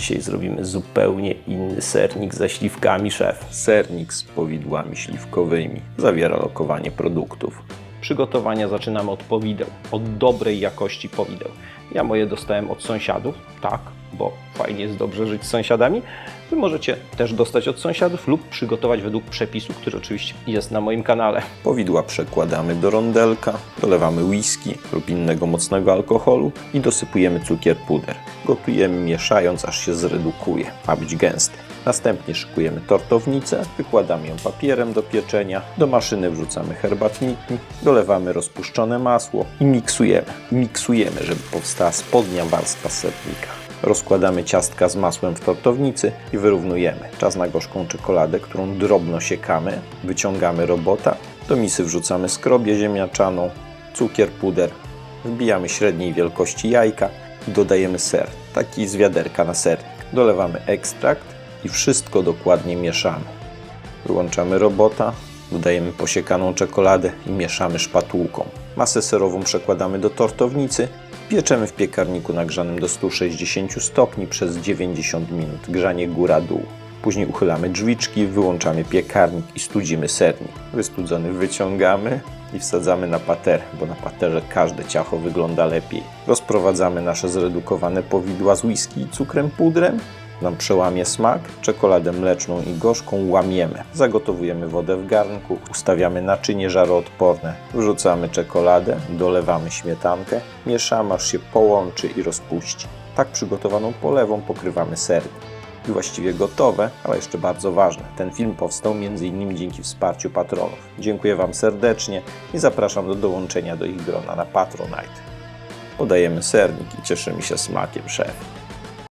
Dzisiaj zrobimy zupełnie inny sernik ze śliwkami, szef. Sernik z powidłami śliwkowymi. Zawiera lokowanie produktów. Przygotowania zaczynamy od powideł, od dobrej jakości powideł. Ja moje dostałem od sąsiadów, tak, bo fajnie jest dobrze żyć z sąsiadami. Wy możecie też dostać od sąsiadów lub przygotować według przepisu, który oczywiście jest na moim kanale. Powidła przekładamy do rondelka, dolewamy whisky lub innego mocnego alkoholu i dosypujemy cukier puder. Gotujemy mieszając aż się zredukuje, ma być gęsty. Następnie szykujemy tortownicę, wykładamy ją papierem do pieczenia, do maszyny wrzucamy herbatniki, dolewamy rozpuszczone masło i miksujemy. Miksujemy, żeby powstała spodnia warstwa sernika. Rozkładamy ciastka z masłem w tortownicy i wyrównujemy. Czas na gorzką czekoladę, którą drobno siekamy. Wyciągamy robota, do misy wrzucamy skrobię ziemniaczaną, cukier, puder, wbijamy średniej wielkości jajka i dodajemy ser, taki z wiaderka na sernik. Dolewamy ekstrakt i wszystko dokładnie mieszamy. Wyłączamy robota, dodajemy posiekaną czekoladę i mieszamy szpatułką. Masę serową przekładamy do tortownicy, pieczemy w piekarniku nagrzanym do 160 stopni przez 90 minut, grzanie góra-dół. Później uchylamy drzwiczki, wyłączamy piekarnik i studzimy sernik. Wystudzony wyciągamy i wsadzamy na paterę, bo na paterze każde ciacho wygląda lepiej. Rozprowadzamy nasze zredukowane powidła z whisky i cukrem pudrem nam przełamie smak, czekoladę mleczną i gorzką łamiemy. Zagotowujemy wodę w garnku, ustawiamy naczynie żaroodporne, wrzucamy czekoladę, dolewamy śmietankę, mieszamy aż się połączy i rozpuści. Tak przygotowaną polewą pokrywamy sernik. I właściwie gotowe, ale jeszcze bardzo ważne. Ten film powstał m.in. dzięki wsparciu patronów. Dziękuję Wam serdecznie i zapraszam do dołączenia do ich grona na Patronite. Podajemy sernik i cieszymy się smakiem szef.